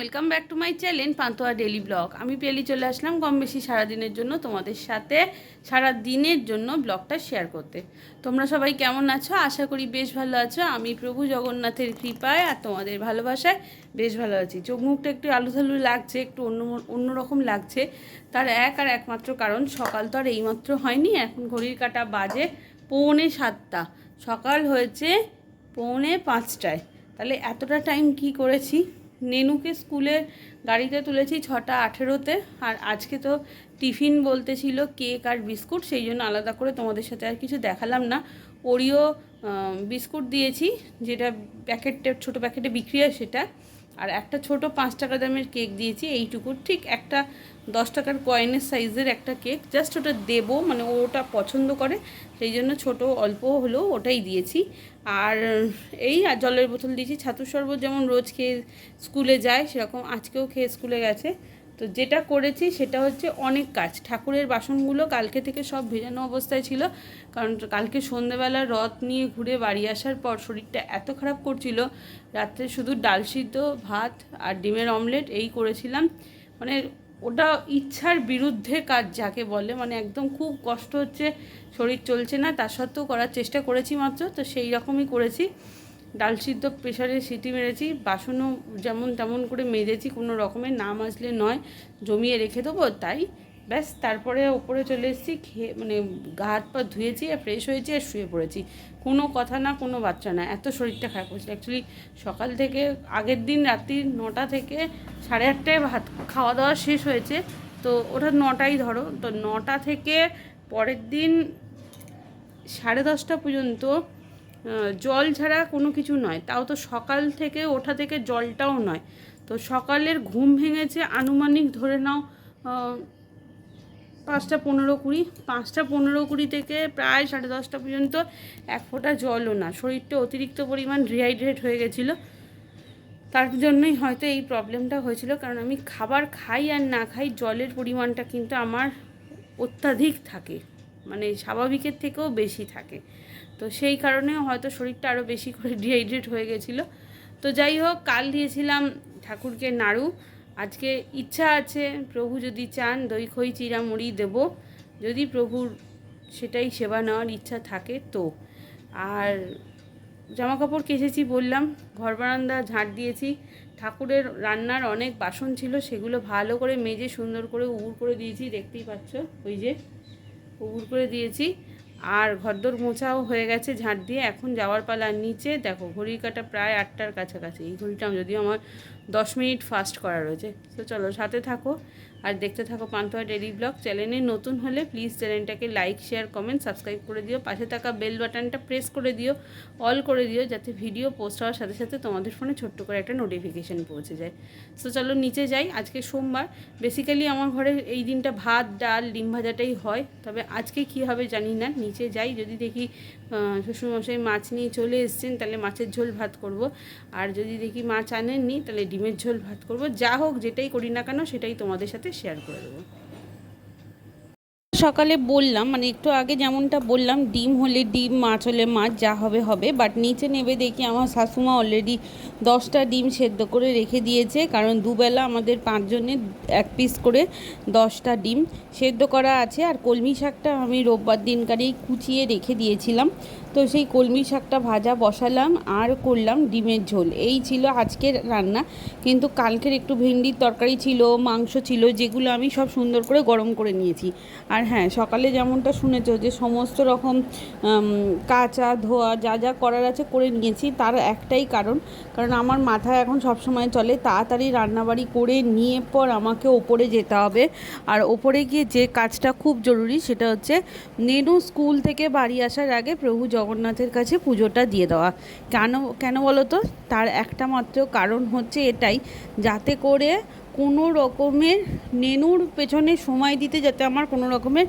Welcome back to my channel Pantua daily vlog আমি পেলি চলে আসলাম কম বেশি সারাদিনের জন্য তোমাদের সাথে সারা দিনের জন্য ব্লগটা শেয়ার করতে। তোমরা সবাই কেমন আছো? আশা করি বেশ ভালো আছো। আমি প্রভু জগন্নাথের কৃপায় আর তোমাদের ভালোবাসায় বেশ ভালো আছি। চোখ মুখটা একটু আলু থালু লাগছে, একটু অন্য, অন্যরকম লাগছে। তার এক আর একমাত্র কারণ, সকাল তো আর এইমাত্র হয়নি। এখন ঘড়ির কাটা বাজে পৌনে সাতটা। সকাল হয়েছে পৌনে পাঁচটায়। তাহলে এতটা টাইম কি করেছি? নেনুকে স্কুলে গাড়িতে তুলেছি ছটা আঠেরোতে। আর আজকে তো টিফিন বলতে ছিল কেক আর বিস্কুট, সেই জন্য আলাদা করে তোমাদের সাথে আর কিছু দেখালাম না। ওরিও বিস্কুট দিয়েছি, যেটা প্যাকেটটা, ছোট প্যাকেটে বিক্রি হয় সেটা। আর একটা ছোট পাঁচ টাকা দামের কেক দিয়েছি, এইটুকু। ঠিক একটা দশ টাকার কয়েনের সাইজের একটা কেক জাস্ট ওটা দেবো মানে ওটা পছন্দ করে, সেই জন্য ছোট অল্প হলেও ওটাই দিয়েছি। আর এই, আর জলের বোতল দিয়েছি। ছাতুর শরবত যেমন রোজ খেয়ে স্কুলে যায়, সেরকম আজকেও খেয়ে স্কুলে গেছে। তো যেটা করেছি সেটা হচ্ছে অনেক কাজ। ঠাকুরের বাসনগুলো কালকে থেকে সব ভেজানো অবস্থায় ছিল, কারণ কালকে সন্ধেবেলা রথ নিয়ে ঘুরে বাড়ি আসার পর শরীরটা এত খারাপ করছিল, রাত্রে শুধু ডাল সিদ্ধ, ভাত আর ডিমের অমলেট এই করেছিলাম। মানে ওটা ইচ্ছার বিরুদ্ধে কাজ যাকে বলে মানে একদম খুব কষ্ট হচ্ছে, শরীর চলছে না তা সত্ত্বেও করার চেষ্টা করেছি মাত্র, তো সেই রকমই করেছি। ডাল সিদ্ধ প্রেশারে সিটি মেরেছি, বাসনও যেমন তেমন করে মেজেছি, কোনো রকমের না মাজলে নয়, জমিয়ে রেখে দেবো তাই। ব্যাস, তারপরে ওপরে চলে এসেছি, খেয়ে মানে গা হাত পা ধুয়েছি, আর ফ্রেশ হয়েছি আর শুয়ে পড়েছি। কোনো কথা না, কোনো বাচ্চা না, এত শরীরটা খারাপ হয়েছিল। অ্যাকচুয়ালি সকাল থেকে, আগের দিন রাত্রি নটা থেকে সাড়ে আটটায় ভাত খাওয়া দাওয়া শেষ হয়েছে। তো ওটা নটাই ধরো, তো নটা থেকে পরের দিন সাড়ে দশটা পর্যন্ত জল ছাড়া কোনো কিছু নয়। তাও তো সকাল থেকে ওঠা থেকে জলটাও নয়। তো সকালের ঘুম ভেঙেছে, আনুমানিক ধরে নাও পাঁচটা পনেরো কুড়ি। পাঁচটা পনেরো কুড়ি থেকে প্রায় সাড়ে দশটা পর্যন্ত এক ফোঁটা জলও না। শরীরটা অতিরিক্ত পরিমাণ রিহাইড্রেট হয়ে গেছিল। তার জন্যই হয়তো এই প্রবলেমটা হয়েছিল। কারণ আমি খাবার খাই আর না খাই, জলের পরিমাণটা কিন্তু আমার অত্যাধিক থাকে। মানে স্বাভাবিকের থেকেও বেশি থাকে। তো সেই কারণে হয়তো শরীরটা আরও বেশি করে ডিহাইড্রেট হয়ে গেছিল। তো যাই হোক, কাল দিয়েছিলাম ঠাকুরকে নাড়ু। আজকে ইচ্ছা আছে, প্রভু যদি চান দই খই চিরা মুড়ি দেব। যদি প্রভুর সেটাই সেবা নেওয়ার ইচ্ছা থাকে, তো। আর জামা কাপড় কেচেছি বললাম, ঘর বারান্দা ঝাঁট দিয়েছি। ঠাকুরের রান্নার অনেক বাসন ছিল, সেগুলো ভালো করে মেজে সুন্দর করে উবুর করে দিয়েছি, দেখতেই পাচ্ছ, ওই যে। উবুর করে দিয়েছি। আর ঘরদোর মোছাও হয়ে গেছে ঝাঁট দিয়ে। এখন যাওয়ার পালা নিচে। দেখো ঘড়ি কাটা প্রায় আটটার কাছাকাছি। এই ঘড়িটা যদিও আমার দশ মিনিট ফাস্ট করা রয়েছে। তো চলো, সাথে থাকো। আর দেখতে থাকো পান্তুয়া ডেলি ব্লগ চ্যানেলে নতুন হলে প্লিজ চ্যানেলটাকে লাইক শেয়ার কমেন্ট সাবস্ক্রাইব করে দিও। পাশে থাকা বেল বাটনটা প্রেস করে দিও অল করে দিও, যাতে ভিডিও পোস্ট হওয়ার সাথে সাথে তোমাদের ফোনে ছোট্ট করে একটা নোটিফিকেশান পৌঁছে যায়। সো চলো নিচে যাই, আজকে সোমবার। বেসিক্যালি আমার ঘরে এই দিনটা ভাত, ডাল, ডিম ভাজাটাই হয়। তবে আজকে কী হবে জানি না, নিচে যাই। যদি দেখি শ্বশুরমশাই মাছ নিয়ে চলে এসছেন, তাহলে মাছের ঝোল ভাত করব। আর যদি দেখি মাছ আনেননি, তাহলে ডিমের ঝোল ভাত করব। যা হোক, যেটাই করি না কেন, সেটাই তোমাদের সাথে শেয়ার করে দেবো। সকালে বললাম মানে একটু আগে যেমনটা বললাম, ডিম হলে ডিম, মাছ হলে মাছ, যা হবে হবে বাট নিচে নেবে দেখি আমার শাশুমা অলরেডি দশটা ডিম সেদ্ধ করে রেখে দিয়েছে, কারণ দুবেলা আমাদের পাঁচজনের এক পিস করে দশটা ডিম সেদ্ধ করা আছে, আর কলমি শাকটা আমি রোববার দিনকারেই কুচিয়ে রেখে দিয়েছিলাম, তো সেই কলমি শাকটা ভাজা বসালাম, আর করলাম ডিমের ঝোল, এই ছিল আজকের রান্না, কিন্তু কালকের একটু ভেন্ডির তরকারি ছিল, মাংস ছিল, যেগুলো আমি সব সুন্দর করে গরম করে নিয়েছি, আর হ্যাঁ সকালে যেমনটা শুনেছো যে সমস্ত রকম কাচা, ধোয়া যা যা করার আছে করে নিয়েছি, তার একটাই কারণ। কারণ আমার মাথায় এখন সবসময় চলে, তাড়াতাড়ি রান্নাবাড়ি করে নিয়ে পর আমাকে ওপরে যেতে হবে। আর ওপরে গিয়ে যে কাজটা খুব জরুরি সেটা হচ্ছে, নেনু স্কুল থেকে বাড়ি আসার আগে প্রভু জগন্নাথের কাছে পুজোটা দিয়ে দেওয়া। কেন কেন বলো তো? তার একটা মাত্র কারণ হচ্ছে এটাই, যাতে করে কোনো রকমের নেনুর পেছনে সময় দিতে যাতে আমার কোনো রকমের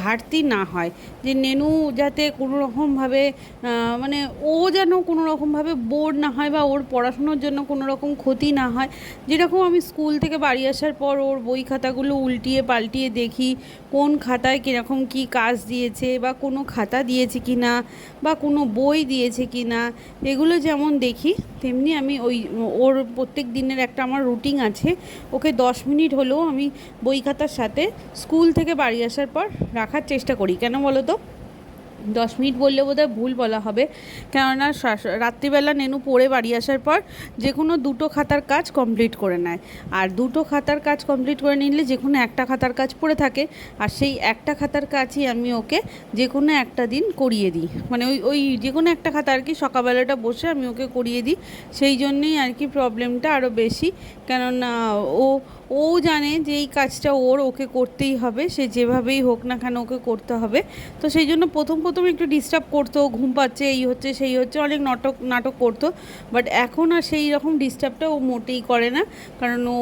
ঘাটতি না হয়। যে নেনু যাতে কোনো রকমভাবে মানে ও যেন কোনো রকমভাবে বোর না হয় বা ওর পড়াশুনোর জন্য কোনো রকম ক্ষতি না হয়। যেরকম আমি স্কুল থেকে বাড়ি আসার পর ওর বই খাতাগুলো উল্টিয়ে পাল্টিয়ে দেখি, কোন খাতায় কীরকম কী কাজ দিয়েছে বা কোনো খাতা দিয়েছে কি না বা কোনো বই দিয়েছে কি না, এগুলো যেমন দেখি, তেমনি আমি ওই, ওর প্রত্যেক দিনের একটা আমার রুটিন আছে। ওকে দশ মিনিট হলেও আমি বই খাতার সাথে স্কুল থেকে বাড়ি আসার পর রাখার চেষ্টা করি। কেন বলো তো? দশ মিনিট বললে বোধহয় ভুল বলা হবে। কেননা রাত্রিবেলা নেনু পড়ে বাড়ি আসার পর যে কোনো দুটো খাতার কাজ কমপ্লিট করে নেয়। আর দুটো খাতার কাজ কমপ্লিট করে নিলে যে কোনো একটা খাতার কাজ পড়ে থাকে। আর সেই একটা খাতার কাজই আমি ওকে যে কোনো একটা দিন করিয়ে দিই। মানে ওই ওই যে কোনো একটা খাতা আর কি সকালবেলাটা বসে আমি ওকে করিয়ে দিই। সেই জন্যেই আর কি প্রবলেমটা আরও বেশি। কেননা ও ও জানে যে এই কাজটা ওর ওকে করতেই হবে। সে যেভাবেই হোক না কেন ওকে করতে হবে। তো সেই জন্য প্রথম প্রথম একটু ডিস্টার্ব করতো, ঘুম পাচ্ছে, এই হচ্ছে, সেই হচ্ছে, অনেক নাটক নাটক করতো। বাট এখন আর সেই রকম ডিস্টার্বটা ও মোটেই করে না। কারণ ও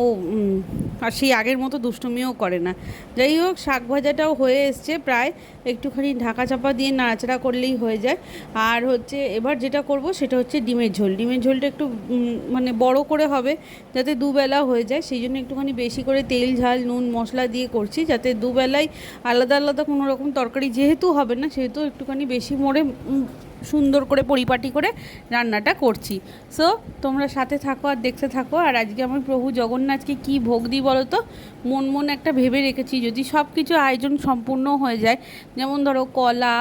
আর সেই আগের মতো দুষ্টুমিও করে না। যাই হোক, শাক ভাজাটাও হয়ে এসছে প্রায়। একটুখানি ঢাকা চাপা দিয়ে নাড়াচাড়া করলেই হয়ে যায়। আর হচ্ছে, এবার যেটা করব সেটা হচ্ছে ডিমের ঝোল। ডিমের ঝোলটা একটু মানে বড় করে হবে যাতে দুবেলা হয়ে যায়। সেই জন্য একটুখানি বেশি করে তেল, ঝাল, নুন, মশলা দিয়ে করছি যাতে দুবেলায় আলাদা আলাদা কোনো রকম তরকারি যেহেতু হবে না, সেহেতু একটুখানি বেশি মোড়ে সুন্দর করে পরিপাটি করে রান্নাটা করছি। সো তোমরা সাথে থাকো আর দেখতে থাকো। আর আজকে আমার প্রভু জগন্নাথকে কি ভোগ দিই বলো তো? মন মন একটা ভেবে রেখেছি। যদি সব কিছু আয়োজন সম্পূর্ণ হয়ে যায়, যেমন ধরো কলা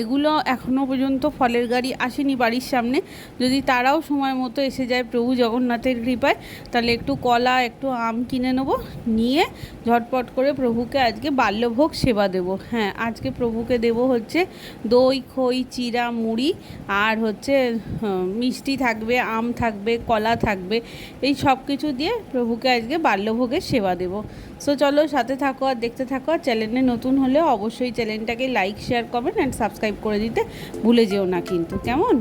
এগুলো এখনও পর্যন্ত ফলের গাড়ি আসেনি বাড়ির সামনে। যদি তারাও সময় মতো এসে যায় প্রভু জগন্নাথের কৃপায়, তাহলে একটু কলা, একটু আম কিনে নেব, নিয়ে ঝটপট করে প্রভুকে আজকে বাল্যভোগ সেবা দেব। হ্যাঁ আজকে প্রভুকে দেব হচ্ছে দই, খই চিরা মুড়ি, আর হচ্ছে মিষ্টি থাকবে, আম থাকবে, কলা থাকবে, এই সব কিছু দিয়ে প্রভুকে আজকে বাল্যভোগের সেবা দেব। সো চলো সাথে থাকো আর দেখতে থাকো আর চ্যানেলে নতুন হলে অবশ্যই চ্যানেলটাকে like share comment and subscribe করে দিতে ভুলে যেও না কিন্তু। কেমন?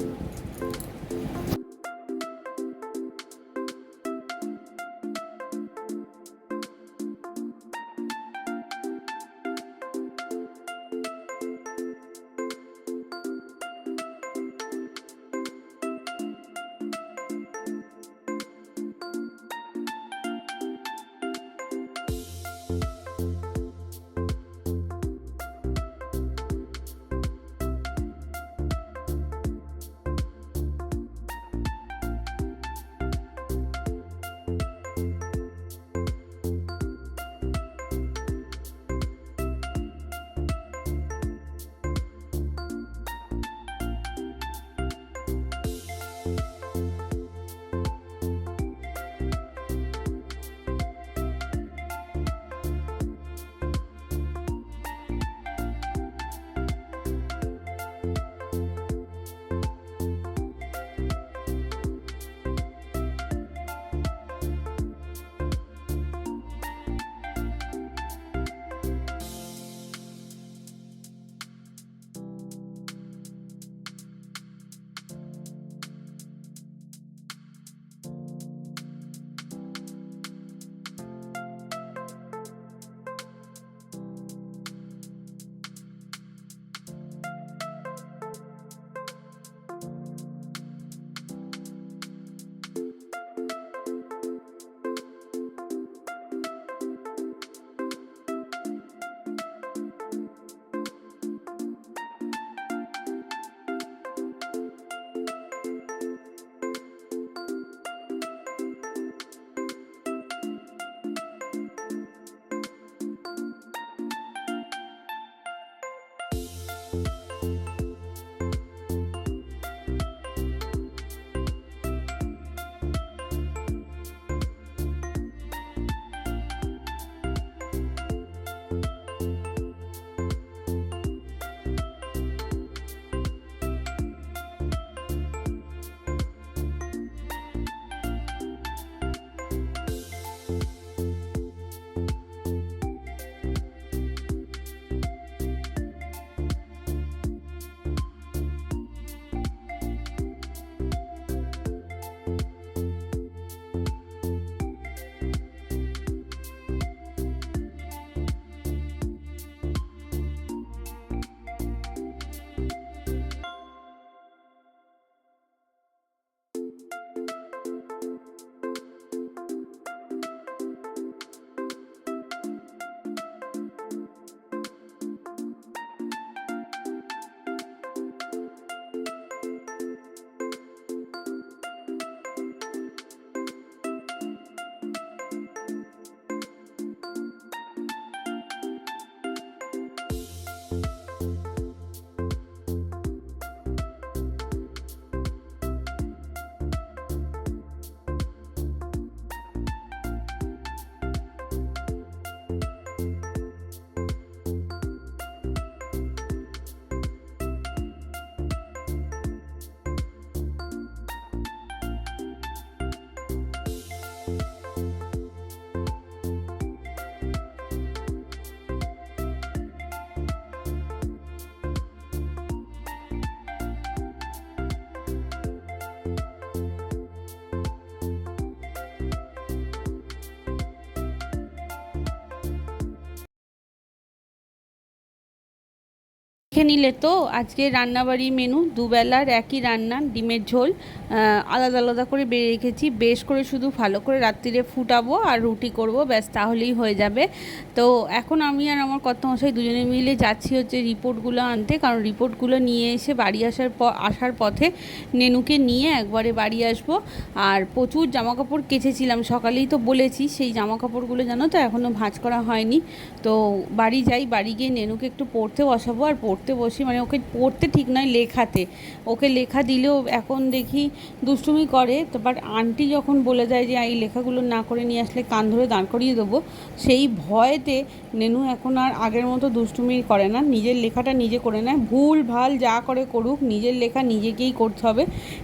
দেখে নিলে তো আজকে রান্নাবাড়ি মেনু দুবেলার একই রান্না, ডিমের ঝোল আলাদা আলাদা করে বেড়ে রেখেছি। বেশ করে শুধু ভালো করে রাত্রিরে ফুটাবো আর রুটি করব, ব্যাস তাহলেই হয়ে যাবে। তো এখন আমি আর আমার কর্তামশাই দুজনে মিলে যাচ্ছি হচ্ছে রিপোর্টগুলো আনতে, কারণ রিপোর্টগুলো নিয়ে এসে বাড়ি আসার পর আসার পথে নেনুকে নিয়ে একবারে বাড়ি আসব। আর প্রচুর জামা কাপড় কেচেছিলাম, সকালেই তো বলেছি, সেই জামা কাপড়গুলো জানো তো এখনও ভাঁজ করা হয়নি। তো বাড়ি যাই, বাড়ি গিয়ে নেনুকে একটু পড়তে বসাবো, আর পড়তে বসি মানে ওকে পড়তে ঠিক নয় লেখাতে। ওকে লেখা দিলেও এখন দেখি দুষ্টুমি করে, তো বাট আন্টি যখন বলে দেয় যে এই লেখাগুলো না করে নিয়ে আসলে কান ধরে দাঁড় করিয়ে দেবো, সেই ভয়েতে নেনু এখন আর আগের মতো দুষ্টুমি করে না। নিজের লেখাটা নিজে করে নেয়। ভুল, ভালো যা করে করুক, নিজের লেখা নিজেকেই করতে হবে।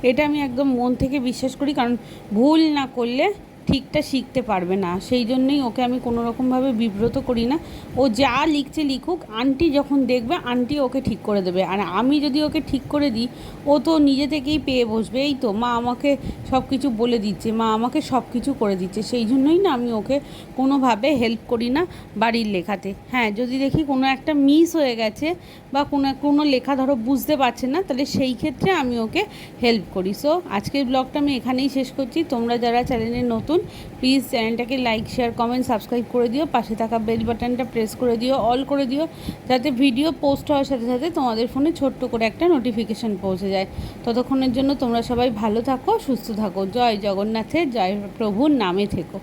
এটা আমি একদম মন থেকে বিশ্বাস করি, কারণ ভুল না করলে ঠিকটা শিখতে পারবে না। সেই জন্যই ওকে আমি কোনো রকমভাবে বিব্রত করি না। ও যা লিখছে লিখুক, আন্টি যখন দেখবে, আন্টি ওকে ঠিক করে দেবে। আর আমি যদি ওকে ঠিক করে দিই, ও তো নিজে থেকেই পেয়ে বসবে। এই তো, মা আমাকে সব কিছু বলে দিচ্ছে, মা আমাকে সব কিছু করে দিচ্ছে। সেই জন্যই না আমি ওকে কোনোভাবে হেল্প করি না বাড়ির লেখাতে। হ্যাঁ যদি দেখি কোনো একটা মিস হয়ে গেছে বা কোনো কোনো লেখা ধরো বুঝতে পারছে না, তাহলে সেই ক্ষেত্রে আমি ওকে হেল্প করি। সো আজকের ব্লগটা আমি এখানেই শেষ করছি। তোমরা যারা চ্যানেলে নতুন প্লিজ চ্যানেলটাকে লাইক শেয়ার কমেন্ট সাবস্ক্রাইব করে দিও। পাশে থাকা বেল বাটনটা প্রেস করে দিও অল করে দিও, যাতে ভিডিও পোস্ট হওয়ার সাথে সাথে তোমাদের ফোনে ছোট্ট করে একটা নোটিফিকেশান পৌঁছে যায়। ততক্ষণের জন্য তোমরা সবাই ভালো থাকো, সুস্থ থাকো। জয় জগন্নাথের, জয় প্রভুর নামে থেকো।